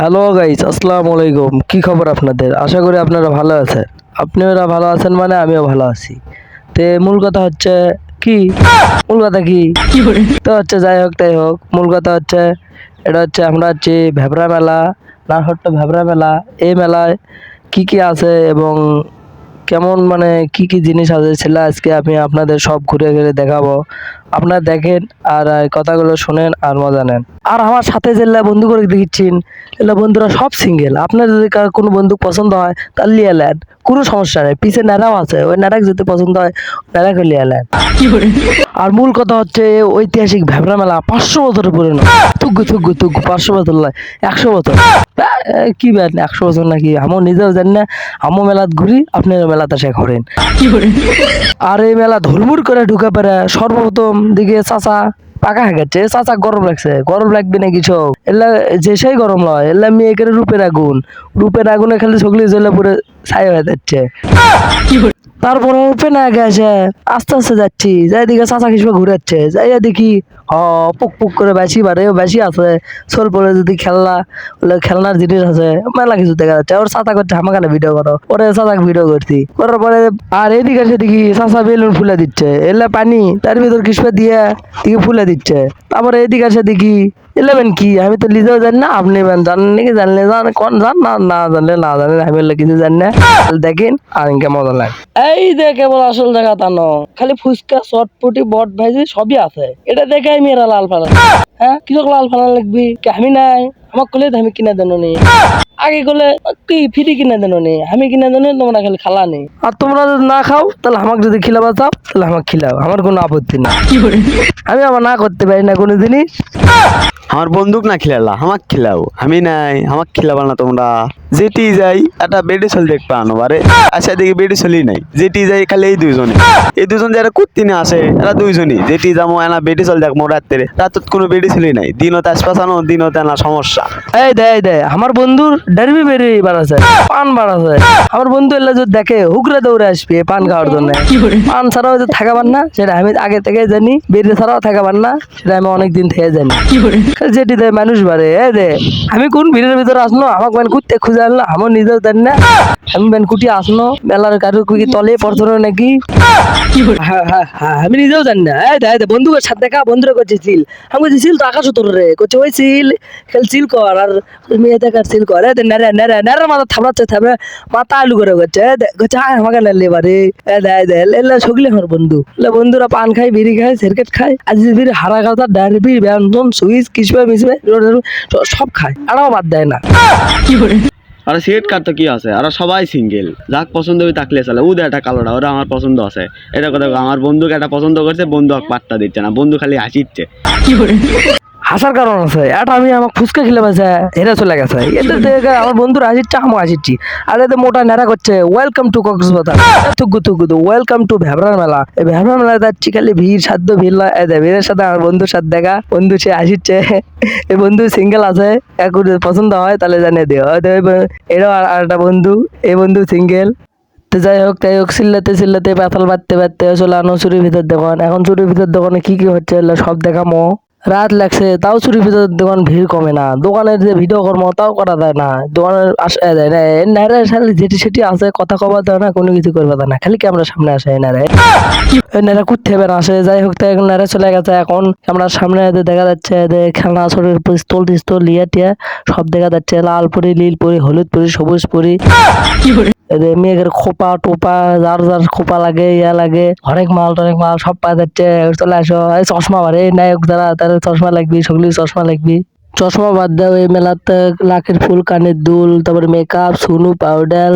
Hello guys আসসালামু আলাইকুম কি খবর আপনাদের? আশা করি আপনারা ভালো আছেন। আপনারা ভালো আছেন মানে আমিও ভালো আছি। তে মূল কথা হচ্ছে কি? মূল কথা কি? তো হচ্ছে যাই হোক তাই হোক। মূল কথা হচ্ছে এটা হচ্ছে আমরা হচ্ছে ভেবরা মেলা নারহট্ট ভেবরা মেলা এই মেলায় কি কি আছে এবং কেমন মানে কি কি জিনিস আছে সেটা আজকে আমি আপনাদের সব ঘুরে ঘুরে দেখাবো। আপনারা দেখেন আর কথাগুলো শোনেন আর মজা নেন। আর আমার সাথে যেগুলা বন্ধু করে দেখিচ্ছেন এগুলো বন্ধুরা সব সিঙ্গেল আপনার যদি কোনো বন্ধু পছন্দ হয়, তার লিয়ে নেন কোনো সমস্যা নেই। পিছে ন্যাড়াও আছে, ওই ন্যাড়াক যদি পছন্দ হয় ন্যাড়াকে লিয়ে নেন আর মূল কথা হচ্ছে, ঐতিহাসিক ভ্যাবরা মেলা পাঁচশো বছরের পুরনো। তুগ্গু তুগ্গু তুগ্গু পাঁচশো বছর নয়, একশো বছর। কি ব্যাট একশো বছর নাকি? আমও নিজেও জানি না। আমও মেলাত ঘুরি আপনার মেলাতে সে ঘোরেন। আর এই মেলা ধুলমুর করে ঢুকে পারে সর্বপ্রথম দিকে চাচা পাকা গেছে, চাচা গরম লাগছে, গরম লাগবে না কিছু এলা যে সেই গরম লয়, এলা মেয়েকে রূপের আগুন, রূপের আগুনে খালি ছগলি জ্বলে পুরো ছাই হয়ে যাচ্ছে। তারপরে রূপে না গেছে, আস্তে আস্তে যাচ্ছি, যাই দিকে চাচা কিছু ঘুরাচ্ছে, যাই দেখি পুক পুক করে বেশি বাড়ে, বেশি আছে। সোল পরে যদি খেলনা, বলে খেলনার জিনিস আছে, মেলা কিছু দেখা যাচ্ছে। ওর চাচা করছে, আমাকে ভিডিও করো। পরে চাচাকে ভিডিও করছি? করার পরে, আর এদিকে দেখি, চাচা বেলুন ফুলে দিচ্ছে। এলে পানি, তার ভিতর কিছু দিয়ে দিকে ফুলে দিচ্ছে। তারপরে এদিকে দেখি এলেবেন কি? আমি তো নিজেও জানি না, আপনি জানেন নাকি জানলে জান কোন জান না না জানলে না জানেন আমি কিছু জানি না। দেখেন, আর মজা লাগে। এই যে কেবল আসল জায়গা তা খালি ফুচকা, চটপটি, বট ভাজি, সবই আছে। এটা দেখে আমি মেয়েরা লাল ফালা হ্যাঁ? কিরক লাল ফালা লাগবি? কি আমি নাই? আমাক কলে আমি কিনা দেন নি। আগে কলে কি ফ্রি কিনা দেন নি? আমি কিনা দেন তোমরা খালি খালা নেই আর তোমরা যদি না খাও তাহলে আমাকে যদি খিলাবা চাও তাহলে আমাকে খিলাও আমার কোনো আপত্তি না আমি আমার না করতে পারি না কোনো জিনিস। আমার বন্দুক না খিলালা আমাক খিলাও। আমি নাই আমাক খিলাবা না তোমরা। যেটি যাই একটা বেডি চল দেখবা আনো বারে আচ্ছা দেখি বেডি চলি নাই। যেটি যাই খালি এই দুইজনে। এই দুজন যারা কুত্তি না আসে এরা দুইজনই। যেটি যাব এনা বেডি চল দেখব রাত্রে। রাতত কোনো বেডি চলি নাই। দিনত আসপাসানো দিনত এনা সমস্যা। এই দে এই দে আমার বন্ধুর ডারবি বেরি বাড়াছে পান বাড়াছে আমার বন্ধু এলে যদি দেখে হুকরে দৌড়ে আসবে পান খাওয়ার জন্য। পান ছাড়াও যে থাকাবার না সেটা আমি আগে থেকে জানি। বেরি ছাড়াও থাকাবার না সেটা আমি অনেক দিন থেকে জানি। যেটি দেয় মানুষ বাড়ে, এ দে। আমি কোন ভিড়ের ভিতরে আসলো? আমাক মানে কুত্তে খুঁজে আনলো আমার নিজেও দেন না। আমি বেন কুটি আসলো, মেলার কারও কি তলে পড়তো নাকি? আমি নিজেও জানি না। এই দে সাথে দেখা, বন্ধুরা করছে সিল। আমি বলছি, সিল তো আকাশ তোর রে। করছে, ওই সিল, খেল সিল কর আর মেয়ে দেখার সিল কর। নেড়ে নেড়ে নেড়ে মাথা থাপড়াচ্ছে থাপড়ে মাথা আলু করে করছে। করছে, আয়, আমাকে নেলে বারে এ দে এ দে এলে সগলে আমার বন্ধু। এলে বন্ধুরা পান খায়, বিড়ি খায়, সিগারেট খায়। আজ বিড়ি হারা খাতা ডারবি, ব্যঞ্জন সুইচ কিসবে, মিসবে সব খায়। আরও বাদ দেয় না। আর সিগারেট কার তো কি আছে? আর সবাই সিঙ্গেল যাক পছন্দ হবে তাকলে চলে উদে একটা কালোটা ওরা আমার পছন্দ আছে। এটা কথা আমার বন্ধুকে একটা পছন্দ করছে, বন্ধু পাত্তা দিচ্ছে না। বন্ধু খালি হাসিচ্ছে। হাসার কারণ আছে। এটা আমি আমার ফুচকা খেলে বাজে হেরে চলে গেছে। এতে দেখে আমার বন্ধুরা আসিচ্ছে আমি আসিচ্ছি। আর এতে মোটা নেড়া করছে ওয়েলকাম টু কক্সবাজার। তুগু থুকু তু ওয়েলকাম টু ভ্যাবরার মেলা। এই ভ্যাবরার মেলা যাচ্ছি খালি ভিড় সাধ্য ভিড় এই দে, ভিড়ের সাথে আমার বন্ধুর সাথে দেখা বন্ধু সে আসিচ্ছে এই বন্ধু সিঙ্গেল আছে কাকুর পছন্দ হয় তাহলে জানিয়ে দিও। ব- আর একটা বন্ধু এই বন্ধু সিঙ্গেল তো যাই হোক তাই হোক চিল্লাতে চিল্লাতে পাতাল বাঁধতে বাঁধতে চলে আনো চুরির ভিতর দোকান। এখন চুরির ভিতর দোকানে কি কি হচ্ছে সব দেখামো। রাত লাগছে, তাও চুরির ভিতর দোকান ভিড় কমে না। দোকানের যে ভিডিও কর্ম, তাও করা যায় না। দোকানের আসা যায় না নারে সালে যেটি সেটি আছে, কথা কবা দেয় না, কোনো কিছু করবে দেয় না। খালি ক্যামেরার সামনে আসে নারে নারে কুত্তে বের আসে। যাই হোক তাই নারে চলে গেছে। এখন ক্যামেরার সামনে দেখা যাচ্ছে, এদের খেলনা শরীর পিস্তল টিস্তল লিয়া টিয়া সব দেখা যাচ্ছে। লাল পরি, নীল পরি, হলুদ পরি, সবুজ পরি। মেয়েদের খোপা টোপা, যার যার খোপা লাগে, ইয়া লাগে, হরেক মাল, টরেক মাল, সব পাওয়া যাচ্ছে। চলে আসো। এই চশমা বারে নায়ক যারা, তারা চশমা লাগবি সগলি চশমা লাগবি। চশমা বাদ দাও এই মেলাতে, লাখের ফুল, কানের দুল, তারপরে মেকআপ সুনু পাউডার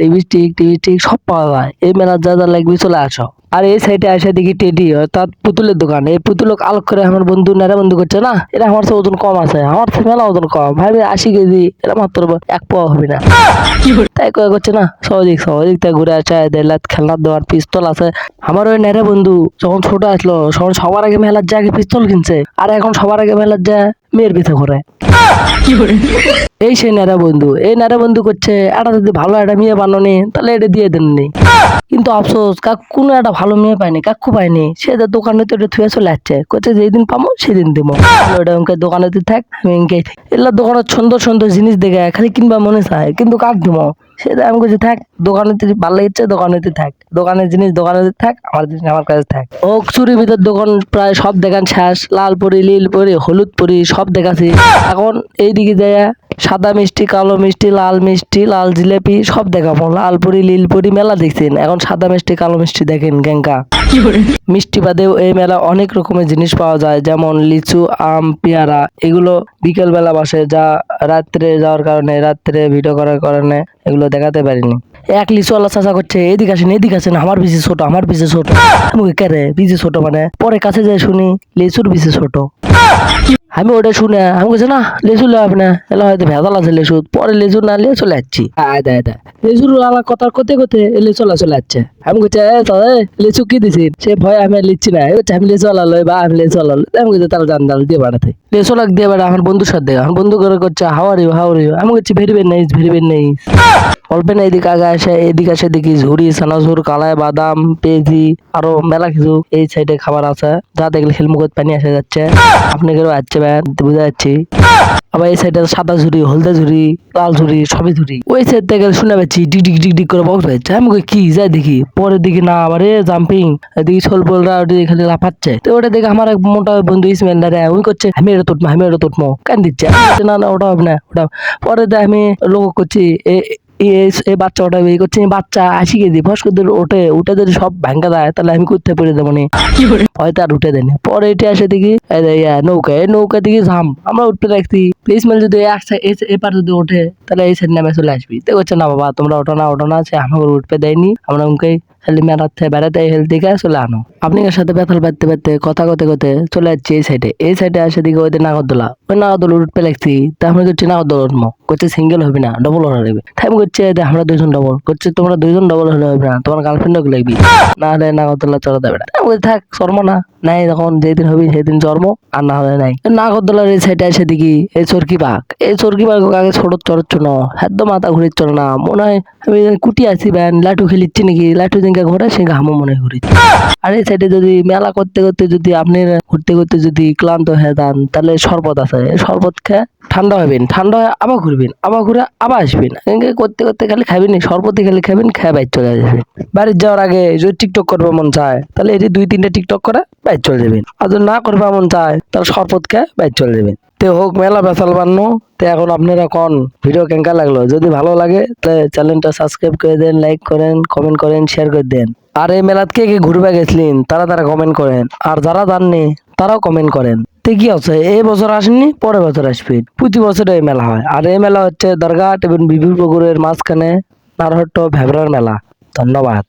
লিপস্টিক টিপস্টিক, সব পাওয়া যায়। এই মেলার যা যা লাগবে, চলে আসো। আর এই সাইডে আসে দেখি টেডি অর্থাৎ পুতুলের দোকান। এই পুতুলক আলোক করে আমার বন্ধু নেড়া বন্ধু করছে না? এটা আমার তো ওজন কম আছে। আমার থেকে মেলা ওজন কম। ভাবি আশি কেজি। এটা মাত্র এক পাওয়া হবে না। তাই কয়ে করছে না সহজিক সহজিক তাই ঘুরে আসে দেড় খেলনার দেওয়ার পিস্তল আছে। আমার ওই নেড়ে বন্ধু যখন ছোট আসলো তখন সবার আগে মেলার যায় পিস্তল কিনছে। আর এখন সবার আগে মেলার যায় মেয়ের পিছে ঘুরে এই সেই নারা বন্ধু, এই নারা বন্ধু করছে এটা যদি ভালো একটা মেয়ে বানানি, তাহলে এটা দিয়ে দেন কিন্তু আফসোস, কাক কোনো একটা ভালো মেয়ে পায়নি, কাকু পায়নি। সে তো দোকানে তো এটা থুয়ে চলে যাচ্ছে করছে যেদিন পাবো সেদিন দেবো। ওটা ওকে দোকানে তুই থাক, আমি থাকি এগুলো দোকানে সুন্দর সুন্দর জিনিস দেখে, খালি কিনবা মনে চায়, কিন্তু কাক দিব? সে আমি বলছি, থাক, দোকানে তুই ভালো লাগছে দোকানে তুই থাক। দোকানের জিনিস দোকানে থাক, আমার জিনিস আমার কাছে থাক। ও চুরির ভিতর দোকান প্রায় সব দেখান শেষ লাল পরি নীল পরি হলুদ পরি সব দেখাছি। এখন এইদিকে যায় সাদা মিষ্টি কালো মিষ্টি লাল মিষ্টি লাল জিলেপি সব দেখাবো লাল পুরি লীল পুরি মেলা দেখছেন। এখন সাদা মিষ্টি কালো মিষ্টি দেখেন গ্যাঙ্কা মিষ্টি বাদেও এই মেলা অনেক রকমের জিনিস পাওয়া যায় যেমন লিচু আম পেয়ারা। এগুলো বিকেল বেলা বসে যা রাত্রে যাওয়ার কারণে রাত্রে ভিডিও করার কারণে এগুলো দেখাতে পারিনি। এক লিচু আল্লাহ চাষা করছে এদিকে আসেন এদিকে আসেন আমার বিচি ছোট আমার বিচি ছোট। আমি কই, কে ছোট মানে? পরে কাছে যাই শুনি লিচুর বিচি ছোট। আমি ওটা শুনে আমি বলছি না লেচু লে হবে না এলা হয়তো ভেজাল আছে লেচু পরে লেচু না নিয়ে চলে যাচ্ছি আয়দা আয়দা লেচুর আলা কথার করতে করতে লেচু আলা চলে যাচ্ছে আমি দাদা লেচু কি দিছিস সে ভয় আমি লিচ্ছি না। আমি লেচু আলা লই বা আমি লেচু আলা লই। আমি বলছি তাহলে জান জাল দিয়ে বাড়াতে লেচু লাগ দিয়ে বাড়া আমার বন্ধুর সাথে। আমার বন্ধু করে করছে হাওয়ার হাওয়ার আমি বলছি very very nice very very nice অল্প না এদিকে আগে আসে এদিকে আসে দেখি ঝুড়ি সানাঝুর কালাই বাদাম পেঁয়াজি আরও মেলা কিছু। এই সাইডে খাবার আছে। যা দেখলে খেলমুখত পানি আসে যাচ্ছে। আপনি কেউ আসছে বুঝা যাচ্ছি। আবার এই সাইডে সাদা ঝুড়ি, হলদে ঝুড়ি, লাল ঝুড়ি, সবই ঝুড়ি। ওই সাইড থেকে শুনে পাচ্ছি ডিক ডিক ডিক ডিক করে বক্স পাচ্ছে আমি কই, কি? যাই দেখি। পরের দেখি না, আবার এ জাম্পিং এদিকে ছোল বলরা ওটি খালি লাফাচ্ছে। তো ওটা দেখে আমার এক মোটা বন্ধু ইসমাইল রে ওই করছে, আমি এটা তুটমো আমি এটা তুটমো কেন দিচ্ছে? না না, ওটা হবে না, ওটা পরে দেখ আমি লোক করছি, এ এই বাচ্চা ওটা বিয়ে করছে বাচ্চা আসি গেছি ফস করে ওঠে উঠে যদি সব ভাঙ্গা দেয়, তাহলে আমি করতে পেরে দেবো হয়তো আর উঠে দেয়নি। পরে এটা এসে দেখি নৌকা, এই নৌকা দিকে ঝাম, আমরা উঠতে রাখছি প্লিজ মানে যদি এপার যদি ওঠে, তাহলে এই সাইড নামে চলে আসবি। তো করছে না বাবা, তোমরা ওঠো না ওঠো না, সে আমাকে উঠতে দেয়নি। আমরা উনকে খালি মেলাতে বেড়াতে হেলথ দিকে চলে আনো। আপনি এর সাথে ব্যথাল বাড়তে বাড়তে কথা কতে কতে চলে যাচ্ছি এই সাইডে এই সাইডে আসে দিকে ওই নাগরদোলা ওই নাগরদোলা উঠতে লাগছি তা আমরা করছি নাগরদোলা উঠবো করছে সিঙ্গেল হবে না ডবল হলে লাগবে টাইম করছে আমরা দুইজন ডবল করছে তোমরা দুইজন ডবল হলে হবে না, তোমার গার্লফ্রেন্ডও লাগবে। না হলে নাগরদোলা চড়া দেবে না। আমি থাক, চর্ম না। নাই, যখন যেদিন হবি সেদিন চর্ম, আর না হলে নাই। নাগরদোলার এই সাইডে এসে দেখি, এই চরকি বাঘ। এই চরকি বাঘ আগে ছোট চড়চ্ছ না হেদ্দ মাথা ঘুরিচ্ছ না। মনে হয় আমি কুটি আছি, ব্যান। লাটু খেলিচ্ছি নাকি? লাঠু দিনকে ঘোরা সে ঘামও মনে ঘুরি আর এই যদি মেলা করতে করতে যদি আপনি ঘুরতে ঘুরতে যদি ক্লান্ত হয়ে যান, তাহলে শরবত আছে। শরবত খেয়ে ঠান্ডা হবেন, ঠান্ডা হয়ে আবার ঘুরবেন, আবার ঘুরে আবার আসবেন। করতে করতে খালি খাবেন শরবতই খালি খাবেন, খেয়ে বাইর চলে আসবেন বাড়ির যাওয়ার আগে যদি টিকটক করবে মন চায়, তাহলে এটি দুই তিনটা টিকটক করে বাইর চলে যাবেন। আর যদি না করবে মন চায়, তাহলে শরবত খেয়ে বাইর চলে যাবেন। তে হোক, মেলা বেসাল বান্ন, তো এখন আপনারা কোন? ভিডিও কেঙ্কা লাগল? যদি ভালো লাগে তাহলে চ্যানেলটা সাবস্ক্রাইব করে দেন লাইক করেন কমেন্ট করেন শেয়ার করে দেন। আর এই মেলাত কে কে ঘুরবে গেছিলেন, তারা তারা কমেন্ট করেন। আর যারা জাননি তারাও কমেন্ট করেন। তো কি আছে? এই বছর আসেননি, পরের বছর আসবেন প্রতি বছর এই মেলা হয়। আর এই মেলা হচ্ছে দরগাট এবং বিবির পুকুরের মাঝখানে নারহট্ট ভেবরার মেলা। ধন্যবাদ।